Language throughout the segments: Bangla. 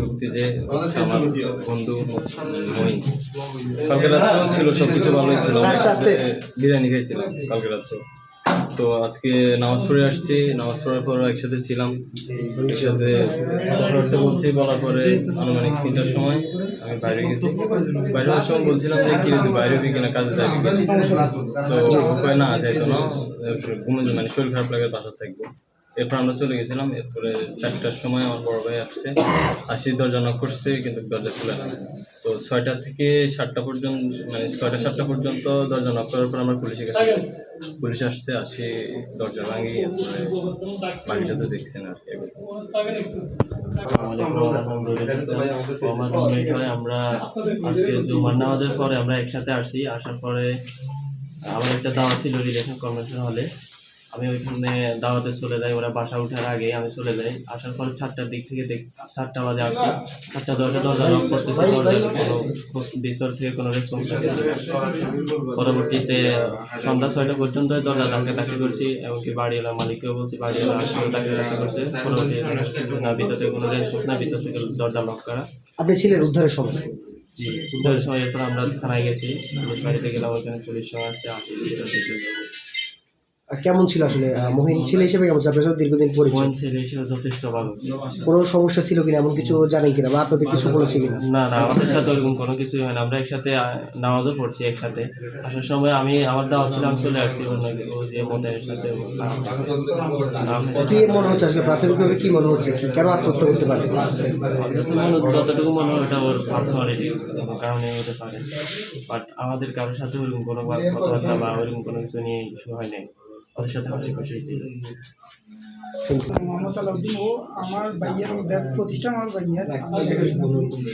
ব্যক্তি যে আমার বন্ধু মহিন কালকে রাত্রেও ছিল সবকিছু ভালোই ছিল। আস্তে আস্তে। বিরিয়ানি খাইছিলাম কালকে তো আজকে নামাজ পড়ে আসছি নামাজ পড়ার পর একসাথে ছিলাম। একসাথে কথাবার্তা বলছি বলার পরে আনুমানিক তিনটার সময় আমি বাইরে গেছি। বাইরে হওয়ার সময় বলছিলাম যে কি বাইরে হবি কিনা? কাজে যাবি তো না যাইতো না। ঘুমে মানে শরীর খারাপ লাগে বাসা থাকব। এরপর আমরা চলে গেছিলাম এরপরে চারটার সময় আমার বড় ভাই আসছে। আসি দরজা নক করছে কিন্তু দরজা খুলে না। তো ছয়টা থেকে সাতটা পর্যন্ত মানে ছয়টা সাতটা পর্যন্ত দরজা নক করার পর আমরা পুলিশে গেছি। পুলিশ আসছে আসি দরজা ভাঙি এরপরে বাকিটা তো দেখছেন আর কি এগুলো। আমার আজকে জুমার নামাজের পরে আমরা একসাথে আসছি আসার পরে আমার একটা দাওয়াত ছিল রিলেশন কনভেনশন হলে। আমি ওইখানে দাওয়াতে চলে যাই ওরা বাসা ওঠার আগে আমি চলে যাই। আসার পর চারটার দিক থেকে দেখ চারটা বাজে আসছি। চারটা দশটা দরজা লক করতেছে দরজার কোনো ভিতর থেকে কোনো রেসপন্স পরবর্তীতে সন্ধ্যা ছয়টা পর্যন্ত দরজা ধাক্কা ধাক্কা করছি এমনকি বাড়ি বাড়িওয়ালা মালিককেও বলছি বাড়িওয়ালা আসলেও ধাক্কা ধাক্কা করছে পরবর্তীতে না ভিতর থেকে কোনো রেসপন্স না ভিতর থেকে দরজা লক করা। আপনি ছিলেন উদ্ধারের সময়? জি উদ্ধারের সময় এরপর আমরা থানায় গেছি। পুলিশ বাড়িতে গেলাম ওইখানে পুলিশ সঙ্গে আসছে আসি কেমন ছিল আসলে? মহিন ছেলে হিসেবে কেমন ছিল? আপনার সাথে দীর্ঘদিন পরিচয় মন ছেলে হিসেবে যথেষ্ট ভালো ছিল। কোনো সমস্যা ছিল কিনা? এমন কিছু জানেন কিনা? বা আপনাদের কিছু বলেছে কিনা? না না আমাদের সাথে ওরকম কোনো কিছুই হয় না। আমরা একসাথে নামাজও পড়ছি একসাথে। আসার সময় আমি আমার দাওয়া ছিল আমি চলে আসছি অন্য যে মোতায়ের সাথে। কি মনে হচ্ছে আসলে? প্রাথমিকভাবে কি মনে হচ্ছে? কেন আত্মহত্যা করতে পারে? যতটুকু মনে হয় ওটা ওর পার্সোনালিটি কোনো কারণে হতে পারে। বাট আমাদের কারোর সাথে ওরকম কোনো কথাবার্তা বা ওরকম কোনো কিছু নিয়ে ইস্যু হয় নাই। ওদের সাথে হাসি খুশি ছিল মোহাম্মদ আলাউদ্দিন ও আমার ভাইয়ের প্রতিষ্ঠান আমার ভাইয়ের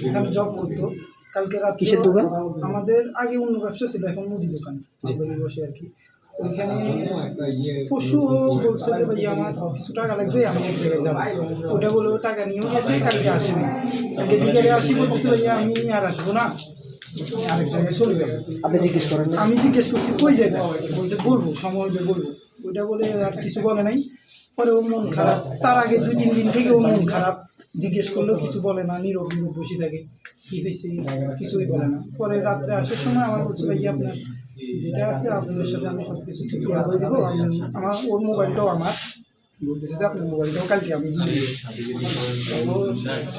এখানে জব করতো। কালকে রাত কিসের দোকান? আমাদের আগে অন্য ব্যবসা ছিল এখন মুদি দোকান। বসে আর কি ওইখানে পশু বলছে যে ভাইয়া আমার কিছু টাকা লাগবে আমি এক জায়গায় যাব। ওটা বলে টাকা নিয়েও গেছে কালকে আসেনি কালকে বিকেলে আসি বলতেছে ভাইয়া আমি আর আসব না। আমি আরেক জায়গায় চলে যাব আপনি জিজ্ঞেস করেন আমি জিজ্ঞেস করছি কই যাবে বলতে বলব সময় হলে বলব। ওইটা বলে আর কিছু বলে নাই। পরে ও মন খারাপ। তার আগে দুই, তিন দিন থেকে ও মন খারাপ। জিজ্ঞেস করলেও কিছু বলে না, নীরব নীরব বসে থাকে। কি হয়েছে? কিছুই বলে না। পরে রাত্রে আসার সময় আমার বলছে ভাই আপনার যেটা আছে, আপনাদের সাথে আমি সব কিছু ঠিক করে দেবো আমার, ওর মোবাইলটাও আমার। বলতেছে যে, আপনার মোবাইলটাও কালকে আমি দিয়ে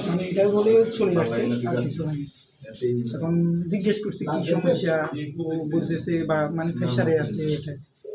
মানে এটাই বলে চলে যাচ্ছে আর কিছু হয়নি। এখন জিজ্ঞেস করছি, কি সমস্যা? বুঝতেছে বা মানে প্রেশারে আছে, এটা